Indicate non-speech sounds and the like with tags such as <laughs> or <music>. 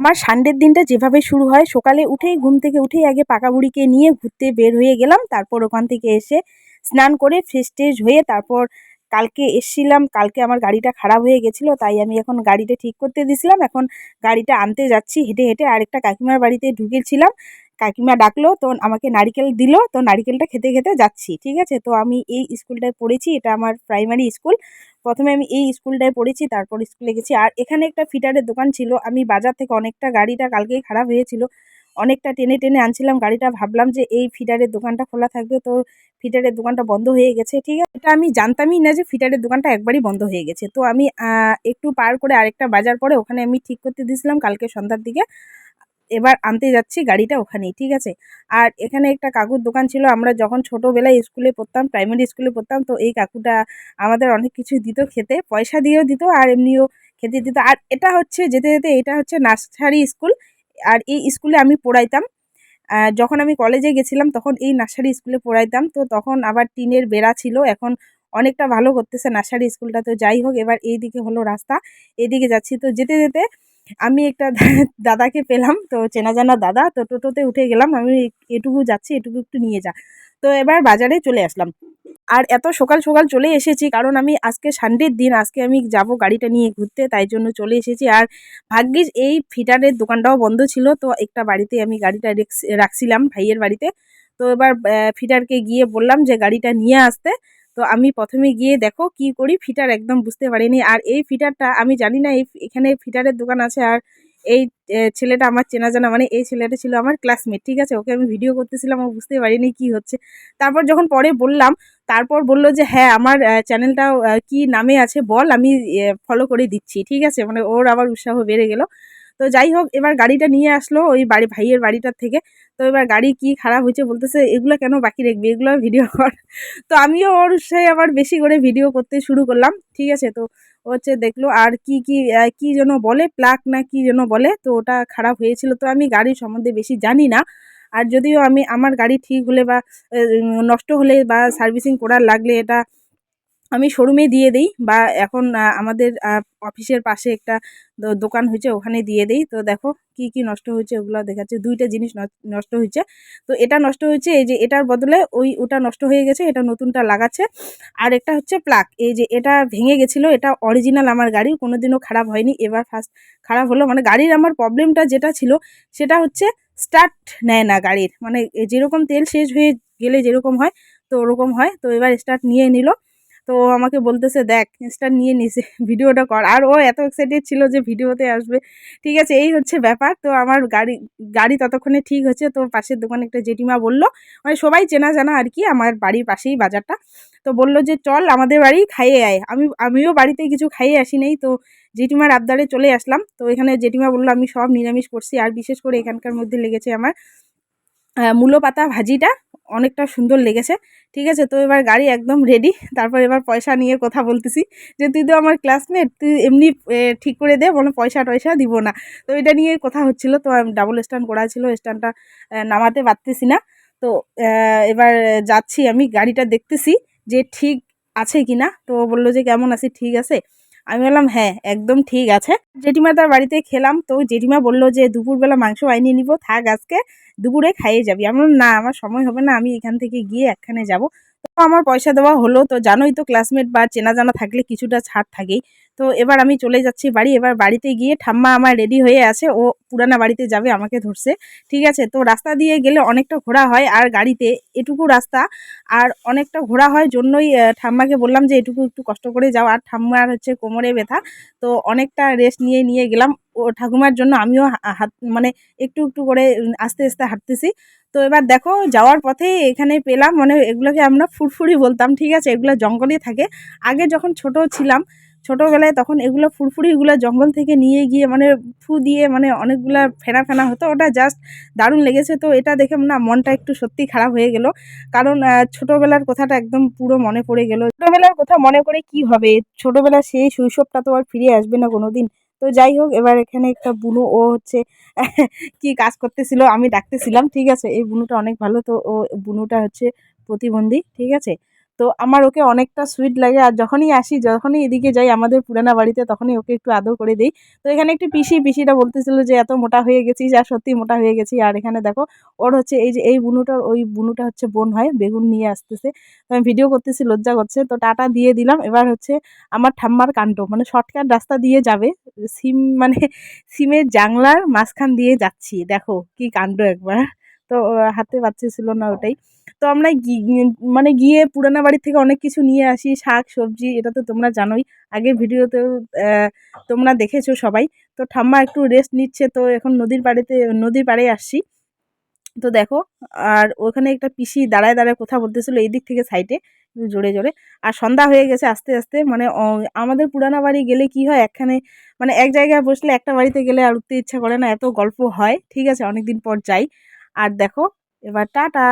আমার সানডের দিনটা যেভাবে শুরু হয়, সকালে উঠেই, ঘুম থেকে উঠেই আগে পাকা বুড়িকে নিয়ে ঘুরতে বের হয়ে গেলাম। তারপর ওখান থেকে এসে স্নান করে ফ্রেশ ট্রেশ হয়ে তারপর কালকে এসছিলাম, কালকে আমার গাড়িটা খারাপ হয়ে গেছিল, তাই আমি এখন গাড়িটা ঠিক করতে দিয়েছিলাম। এখন গাড়িটা আনতে যাচ্ছি হেঁটে হেঁটে আরেকটা কাকিমার বাড়িতে ঢুকেছিলাম। কাকিমা ডাকলো, তো আমাকে নারিকেল দিল, তো নারিকেলটা খেতে খেতে যাচ্ছি, ঠিক আছে? তো আমি এই স্কুলটায় পড়েছি, এটা আমার প্রাইমারি স্কুল। প্রথমে আমি এই স্কুলটায় পড়েছি, তারপর স্কুলে গেছি। আর এখানে একটা ফিটারের দোকান ছিল, আমি বাজার থেকে অনেকটা গাড়িটা কালকেই খারাপ হয়েছিল। অনেকটা টেনে টেনে আনছিলাম গাড়িটা। ভাবলাম যে এই ফিটারের দোকানটা খোলা থাকবে তো ফিটারের দোকানটা বন্ধ হয়ে গেছে। ঠিক আছে, এটা আমি জানতামই না যে ফিটারের দোকানটা একবারই বন্ধ হয়ে গেছে। তো আমি একটু পার করে আরেকটা বাজার পরে ওখানে আমি ঠিক করতে দিয়েছিলাম কালকে সন্ধ্যার দিকে। এবার আনতে যাচ্ছি গাড়িটা ওখানেই, ঠিক আছে? আর এখানে একটা কাকুর দোকান ছিল, আমরা যখন ছোটোবেলায় স্কুলে পড়তাম, প্রাইমারি স্কুলে পড়তাম, তো এই কাকুটা আমাদের অনেক কিছু দিত খেতে, পয়সা দিয়েও দিত আর এমনিও খেতে দিত। আর এটা হচ্ছে, যেতে যেতে এটা হচ্ছে নার্সারি স্কুল। আর এই স্কুলে আমি পড়াইতাম। যখন আমি কলেজে গেছিলাম, তখন এই নার্সারি স্কুলে পড়াইতাম। তো তখন আবার টিনের বেড়া ছিল, এখন অনেকটা ভালো করতেছে নার্সারি স্কুলটা তো যাই হোক, এবার এই দিকে হলো রাস্তা এদিকে যাচ্ছি। তো যেতে যেতে আমি একটা <laughs> দাদাকে পেলাম। তো চেনা জানা দাদা, তো টোটোতে উঠে গেলাম। আমি এটুকু যাচ্ছি, এটুকু একটু নিয়ে যা। তো এবার বাজারে চলে আসলাম। আর এত সকাল সকাল চলে এসেছি, কারণ আমি আজকে সানডের দিন, আজকে আমি যাব গাড়িটা নিয়ে ঘুরতে, তাই জন্য চলে এসেছি। আর ভাগ্যিস এই ফিটারের দোকানটাও বন্ধ ছিল, তো একটা বাড়িতে আমি গাড়িটা রাখছিলাম ভাইয়ের বাড়িতে। তো এবার ফিটারকে গিয়ে বললাম যে গাড়িটা নিয়ে আসতে। তো আমি প্রথমে গিয়ে দেখো কি করি, ফিটার একদম বুঝতে পারিনি। আর এই ফিটারটা, আমি জানি না এই এখানে ফিটারের দোকান আছে, আর এই ছেলেটা আমার চেনা জানা মানে এই ছেলেটা ছিল আমার ক্লাসমেট ঠিক আছে? ওকে আমি ভিডিও করতেছিলাম, ও বুঝতে পারিনি কি হচ্ছে। তারপর যখন পরে বললাম, তারপর বলল যে হ্যাঁ আমার চ্যানেলটাও কি নামে আছে বল, আমি ফলো করে দিচ্ছি। ঠিক আছে? মানে ওর আবার উৎসাহ বেড়ে গেল। তো যাই হোক, এবার গাড়িটা নিয়ে আসলো ওই বাড়ি, ভাইয়ের বাড়িটার থেকে। তো এবার গাড়ি কি খারাপ হয়েছে বলতেছে, এগুলো কেন বাকি রাখবি? এগুলো ভিডিও <laughs> কর। তো আমিও ওর সাথে আবার বেশি করে ভিডিও করতে শুরু করলাম। ঠিক আছে, তো হচ্ছে দেখল আর কি কি কি যেন বলে প্লাক না কি যেন বলে, তো ওটা খারাপ হয়েছিল। তো আমি গাড়ির সম্বন্ধে বেশি জানি না। আর যদিও আমি, আমার গাড়ি ঠিক হলে বা নষ্ট হলে বা সার্ভিসিং করার লাগলে এটা আমি শোরুমে দিয়ে দেই বা এখন আমাদের অফিসের পাশে একটা দোকান হয়েছে, ওখানে দিয়ে দেই। তো দেখো কি কি নষ্ট হয়েছে ওগুলো দেখাচ্ছে। দুইটা জিনিস নষ্ট হয়েছে। তো এটা নষ্ট হয়েছে, এই যে এটার বদলে ওই, ওটা নষ্ট হয়ে গেছে, এটা নতুনটা লাগাচ্ছে। আর একটা হচ্ছে প্লাক এই যে এটা ভেঙে গেছিল, এটা অরিজিনাল আমার গাড়ি কোনো দিনও খারাপ হয়নি। এবার ফার্স্ট খারাপ হলো মানে গাড়ির আমার প্রবলেমটা যেটা ছিল, সেটা হচ্ছে স্টার্ট নেয় না গাড়ির। মানে যেরকম তেল শেষ হয়ে গেলে যেরকম হয়, তো ওরকম হয়। তো এবার স্টার্ট নিয়ে নিল। তো আমাকে বলতেছে, দেখ ইনস্টা নিয়ে নিছে ভিডিওটা কর। আর ও এত এক্সাইটেড ছিল যে ভিডিওতে আসবে। ঠিক আছে, এই হচ্ছে ব্যাপার। তো আমার গাড়ি গাড়ি ততক্ষণে ঠিক হচ্ছে। তো পাশের দোকানে একটা জেঠিমা বলল মানে সবাই চেনা জানা আর কি আমার বাড়ির পাশেই বাজারটা। তো বলল যে, চল, আমাদের বাড়ি খাইয়ে আয়। আমি, আমিও বাড়িতে কিছু খাইয়ে আসি নাই। তো জেঠিমার আবদারে চলে আসলাম। তো এখানে জেঠিমা বলল, আমি সব নিরামিষ করছি। আর বিশেষ করে এখানকার মধ্যে লেগেছে আমার মূলো পাতা ভাজিটা অনেকটা সুন্দর লেগেছে। ঠিক আছে, তো এবার গাড়ি একদম রেডি তারপর এবার পয়সা নিয়ে কথা বলতেছি যে, তুই তো আমার ক্লাসমেট তুই এমনি ঠিক করে দে, বলো পয়সা টয়সা দিব না। তো এটা নিয়ে কথা হচ্ছিল, তো ডাবল স্ট্যান্ড করা ছিল স্ট্যান্ডটা নামাতে পারতেছি না। তো এবার যাচ্ছি আমি, গাড়িটা দেখতেছি যে ঠিক আছে কি না তো বলল যে, কেমন আছি ঠিক আছে? আমি বললাম হ্যাঁ একদম ঠিক আছে। জেঠিমা তার বাড়িতে খেলাম, তো জেঠিমা বলল যে, দুপুরবেলা মাংস আইনিয়ে নিব, থাক আজকে দুপুরে খাইয়ে যাবি। আমার না, আমার সময় হবে না, আমি এখান থেকে গিয়ে একখানে যাব। তো আমার পয়সা দেওয়া হলো, তো জানোই তো ক্লাসমেট বা চেনা জানা থাকলে কিছুটা ছাড় থাকেই। তো এবার আমি চলে যাচ্ছি বাড়ি, এবার বাড়িতে গিয়ে ঠাম্মা আমার রেডি হয়ে আছে, ও পুরানা বাড়িতে যাবে, আমাকে ধরছে, ঠিক আছে? তো রাস্তা দিয়ে গেলে অনেকটা ঘোরা হয়, আর গাড়িতে এটুকু রাস্তা, আর অনেকটা ঘোরা হয়, জন্যই ঠাম্মাকে বললাম যে, এটুকু একটু কষ্ট করে যাও। আর ঠাম্মার হচ্ছে কোমরে ব্যথা, তো অনেকটা রেস্ট নিয়ে নিয়ে গেলাম। ও ঠাকুমার জন্য আমিও হাত মানে একটু একটু করে আস্তে আস্তে হাঁটতেছি। তো এবার দেখো, যাওয়ার পথে এখানে পেলাম মানে এগুলোকে আমরা ফুরফুরি বলতাম, ঠিক আছে? এগুলো জঙ্গলে থাকে। আগে যখন ছোট ছিলাম, ছোটোবেলায় তখন এগুলো ফুরফুরিগুলো জঙ্গল থেকে নিয়ে গিয়ে মানে ফু দিয়ে মানে অনেকগুলা ফেনা ফেনা হতো। ওটা জাস্ট দারুণ লেগেছে। তো এটা দেখে না, মনটা একটু সত্যি খারাপ হয়ে গেল। কারণ ছোটোবেলার কথাটা একদম পুরো মনে পড়ে গেল। ছোটোবেলার কথা মনে করে কি হবে? ছোটোবেলার সেই শৈশবটা তো আর ফিরে আসবে না কোনো দিন তো যাই হোক, এবার এখানে একটা বুনু, ও হচ্ছে কি কাজ করতেছিল, আমি ডাকতেছিলাম, ঠিক আছে? এই বুনুটা অনেক ভালো, তো ও বুনুটা হচ্ছে প্রতিবন্ধী, ঠিক আছে? তো আমার ওকে অনেকটা সুইট লাগে আর যখনই আসি, যখনই এদিকে যাই আমাদের পুরানা বাড়িতে, তখনই ওকে একটু আদর করে দেই। তো এখানে একটি পিসি, পিসিটা বলতেছিল যে, এত মোটা হয়ে গেছিস আর সত্যি মোটা হয়ে গেছি। আর এখানে দেখো, ওর হচ্ছে এই যে, এই বুনুটার, ওই বুনুটা হচ্ছে বোন হয়, বেগুন নিয়ে আসতেছে। তো আমি ভিডিও করতেছি, লজ্জা করছে। তো টাটা দিয়ে দিলাম। এবার হচ্ছে আমার ঠাম্মার কাণ্ড মানে শর্টকাট রাস্তা দিয়ে যাবে। সিম মানে সিমের জাংলার মাঝখান দিয়ে যাচ্ছি। দেখো কি কাণ্ড একবার। তো হাতে হাতে ছিল না ওটাই। তো আমরা মানে গিয়ে পুরানা বাড়ি থেকে অনেক কিছু নিয়ে আসি, শাক, সবজি, এটা তো তোমরা জানোই। আগের ভিডিওতেও তোমরা দেখেছ সবাই। তো ঠাম্মা একটু রেস্ট নিচ্ছে, তো এখন নদীর পাড়েতে, নদীর পাড়ে আসছি। তো দেখো, আর ওখানে একটা পিসি দাঁড়ায় দাঁড়ায় কথা বলতেছিল এই দিক থেকে সাইডে জোরে জোরে। আর সন্ধ্যা হয়ে গেছে আস্তে আস্তে মানে আমাদের পুরানা বাড়ি গেলে কি হয়, একখানে মানে এক জায়গায় বসলে একটা বাড়িতে গেলে আর উঠতে ইচ্ছা করে না, এত গল্প হয়, ঠিক আছে? অনেকদিন পর যাই। আর দেখো এবার টাটা!